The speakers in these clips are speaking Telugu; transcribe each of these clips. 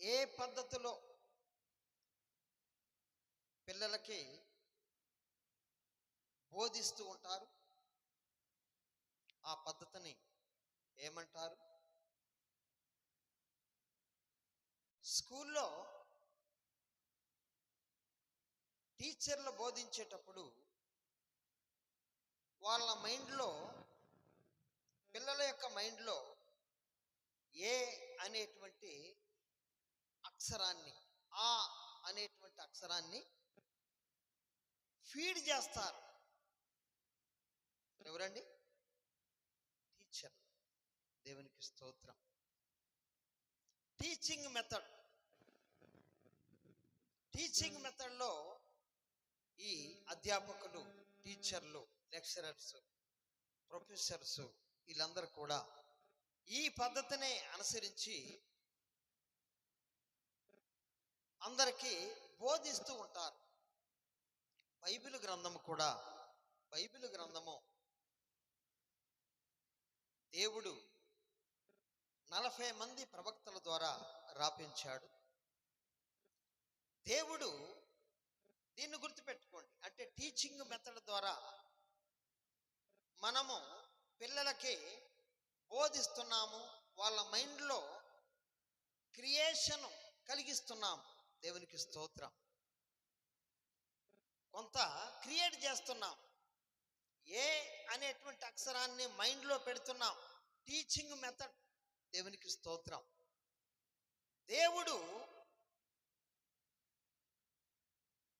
ఏ పద్ధతిలో పిల్లలకి బోధిస్తూ ఉంటారు ఆ పద్ధతిని ఏమంటారు? స్కూల్లో టీచర్లు బోధించేటప్పుడు వాళ్ళ మైండ్లో పిల్లల యొక్క మైండ్లో ఏ అనేటువంటి అక్షరాన్ని ఆ అనేటువంటి అక్షరాన్ని ఫీడ్ చేస్తారు. ఎవరండి? టీచర్ దేవునికి స్తోత్రం. టీచింగ్ మెథడ్ టీచింగ్ మెథడ్లో ఈ అధ్యాపకులు టీచర్లు లెక్చరర్స్ ప్రొఫెసర్స్ వీళ్ళందరూ కూడా ఈ పద్ధతినే అనుసరించి అందరికీ బోధిస్తూ ఉంటారు. బైబిల్ గ్రంథము కూడా బైబిల్ గ్రంథము దేవుడు నలభై మంది ప్రవక్తల ద్వారా రాపించాడు. దేవుడు దీన్ని గుర్తుపెట్టుకోండి. అంటే టీచింగ్ మెథడ్ ద్వారా మనము పిల్లలకి బోధిస్తున్నాము వాళ్ళ మైండ్లో క్రియేషన్ కలిగిస్తున్నాము. దేవునికి స్తోత్రం. కొంత క్రియేట్ చేస్తున్నాం. ఏ అనేటువంటి అక్షరాన్ని మైండ్లో పెడుతున్నాం. టీచింగ్ మెథడ్ దేవునికి స్తోత్రం. దేవుడు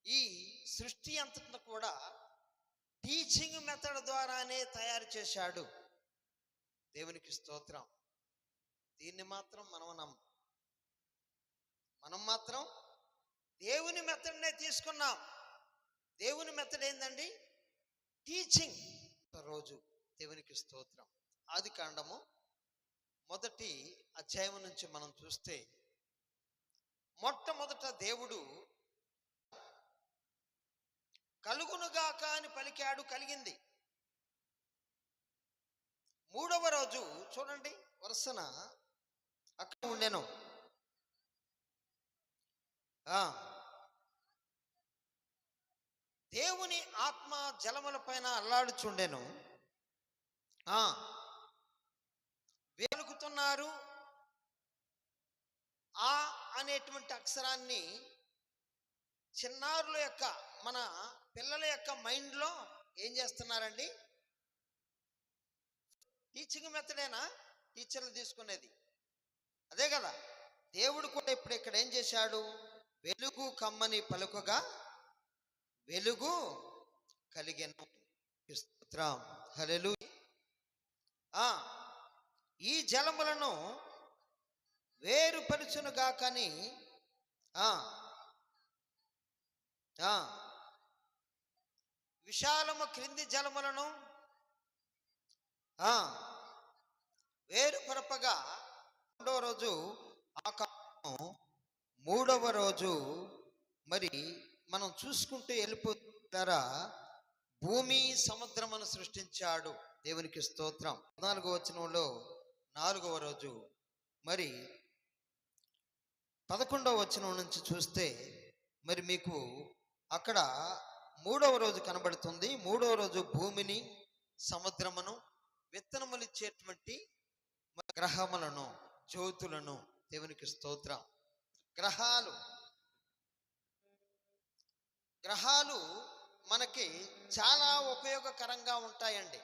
ఈ సృష్టి అంతటిని కూడా టీచింగ్ మెథడ్ ద్వారానే తయారు చేశాడు. దేవునికి స్తోత్రం. దీన్ని మాత్రం మనం నమ్మ. మనం మాత్రం దేవుని మెథడ్నే తీసుకున్నాం. దేవుని మెథడ్ ఏందండి? టీచింగ్ రోజు దేవునికి స్తోత్రం. ఆది కాండము మొదటి అధ్యాయం నుంచి మనం చూస్తే మొట్టమొదట దేవుడు కలుగునుగాక అని పలికాడు కలిగింది. మూడవ రోజు చూడండి వరుసన అక్కడ ఉండేను. ఆ, దేవుని ఆత్మ జలముల పైన అల్లాడుచుండెను. ఆ, వెలుగుతున్నారు ఆ అనేటువంటి అక్షరాన్ని చిన్నారుల యొక్క మన పిల్లల యొక్క మైండ్లో ఏం చేస్తున్నారండి? టీచింగ్ మెథడేనా? టీచర్లు తీసుకునేది. అదే కదా. దేవుడు కూడా ఇప్పుడు ఇక్కడ ఏం చేశాడు? వెలుగు కమ్మని పలుకగా వెలుగు కలిగిన స్తోత్రం. హలెలు ఆ ఈ జలములను వేరుపరుచునుగా కానీ ఆ విశాలము క్రింది జలములను ఆ, వేరుపరపగా రెండవ రోజు ఆకాశము మూడవ రోజు మరి మనం చూసుకుంటే వెళ్ళిపోతారా? భూమి సముద్రమును సృష్టించాడు. దేవునికి స్తోత్రం. పద్నాలుగో వచనంలో నాలుగవ రోజు. మరి పదకొండవ వచనం నుంచి చూస్తే మరి మీకు అక్కడ మూడవ రోజు కనబడుతుంది. మూడవ రోజు భూమిని సముద్రమును విత్తనములు ఇచ్చేటువంటి గ్రహములను జ్యోతులను దేవునికి స్తోత్రం. గ్రహాలు గ్రహాలు మనకి చాలా ఉపయోగకరంగా ఉంటాయండి.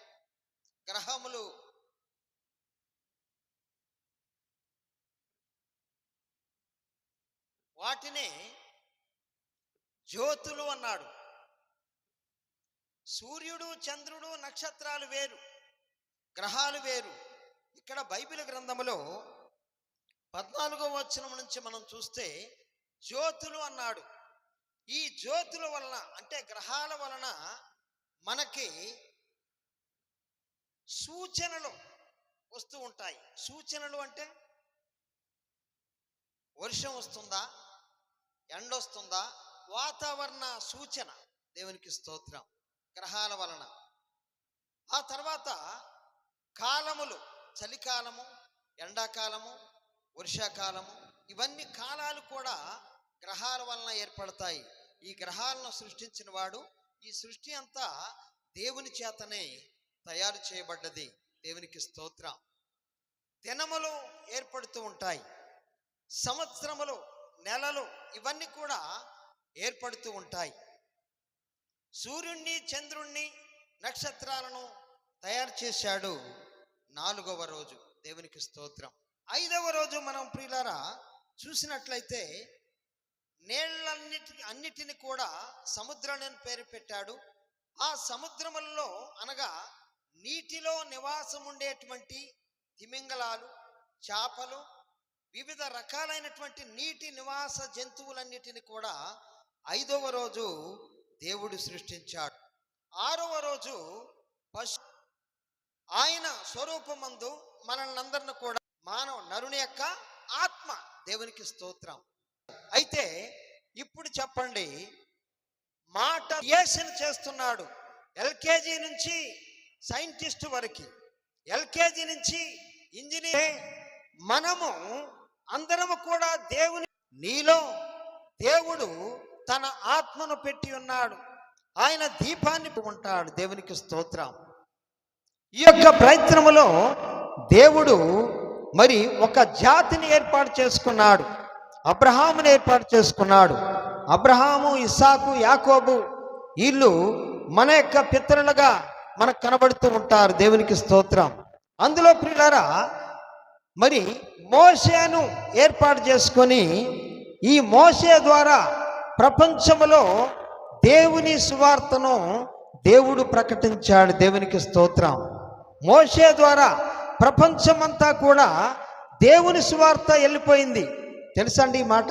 గ్రహములు వాటినే జ్యోతులు అన్నాడు. సూర్యుడు చంద్రుడు నక్షత్రాలు వేరు గ్రహాలు వేరు. ఇక్కడ బైబిల్ గ్రంథములో పద్నాలుగో వచనం నుంచి మనం చూస్తే జ్యోతులు అన్నాడు. ఈ జ్యోతుల వలన అంటే గ్రహాల వలన మనకి సూచనలు వస్తూ ఉంటాయి. సూచనలు అంటే వర్షం వస్తుందా? ఎండ వస్తుందా? వాతావరణ సూచన. దేవునికి స్తోత్రం. గ్రహాల వలన. ఆ తర్వాత కాలములు చలికాలము ఎండాకాలము వర్షాకాలము ఇవన్నీ కాలాలు కూడా గ్రహాల వలన ఏర్పడతాయి. ఈ గ్రహాలను సృష్టించిన వాడు. ఈ సృష్టి అంతా దేవుని చేతనే తయారు చేయబడ్డది. దేవునికి స్తోత్రం. దినములు ఏర్పడుతూ ఉంటాయి. సంవత్సరములు నెలలు ఇవన్నీ కూడా ఏర్పడుతూ ఉంటాయి. సూర్యుణ్ణి చంద్రుణ్ణి నక్షత్రాలను తయారు చేశాడు నాలుగవ రోజు. దేవునికి స్తోత్రం. ఐదవ రోజు మనం ప్రియులారా చూసినట్లయితే నీళ్ళన్నిటి అన్నిటిని కూడా సముద్రాన్ని పేరు పెట్టాడు. ఆ సముద్రములలో అనగా నీటిలో నివాసం ఉండేటువంటి తిమింగలాలు చేపలు వివిధ రకాలైనటువంటి నీటి నివాస జంతువులన్నిటిని కూడా ఐదవ రోజు దేవుడు సృష్టించాడు. ఆరవ రోజు పశు ఆయన స్వరూపమందు మనల్ని అందరిని కూడా మానవ నరుని యొక్క ఆత్మ దేవునికి స్తోత్రం. అయితే ఇప్పుడు చెప్పండి మాట క్రియేషన్ చేస్తున్నాడు ఎల్కేజీ నుంచి సైంటిస్ట్ వరకు. ఎల్కేజీ నుంచి ఇంజనీర్ మనము అందరము కూడా దేవుని నీలో దేవుడు తన ఆత్మను పెట్టి ఉన్నాడు. ఆయన దీపాన్ని ఉంటాడు దేవునికి స్తోత్రం. ఈ యొక్క ప్రయత్నములో దేవుడు మరి ఒక జాతిని ఏర్పాటు చేసుకున్నాడు. అబ్రహాముని ఏర్పాటు చేసుకున్నాడు. అబ్రహాము ఇస్సాకు యాకోబు వీళ్ళు మన యొక్క పితరులుగా మనకు కనబడుతూ ఉంటారు దేవునికి స్తోత్రం. అందులో ప్రియులారా మరి మోసేను ఏర్పాటు చేసుకొని ఈ మోసే ద్వారా ప్రపంచంలో దేవుని సువార్తను దేవుడు ప్రకటించాడు దేవునికి స్తోత్రం. మోసే ద్వారా ప్రపంచమంతా కూడా దేవుని సువార్త వెళ్ళిపోయింది. తెలుసండి ఈ మాట?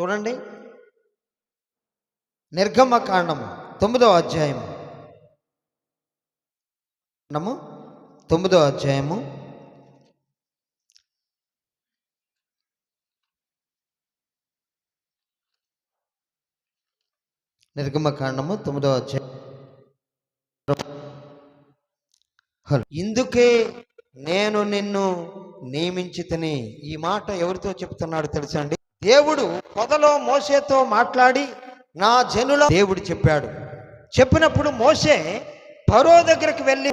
చూడండి. నిర్గమ కాండము తొమ్మిదవ అధ్యాయము. కాండము తొమ్మిదో అధ్యాయము. నిర్గమకాండము తొమ్మిదవ అధ్యాయం హలో. ఇందుకే నేను నిన్ను నియమించితని ఈ మాట ఎవరితో చెప్తున్నాడు తెలుసా అండి? దేవుడు పొదలో మోసేతో మాట్లాడి నా జనుల దేవుడు చెప్పాడు. చెప్పినప్పుడు మోసే పరో దగ్గరికి వెళ్ళి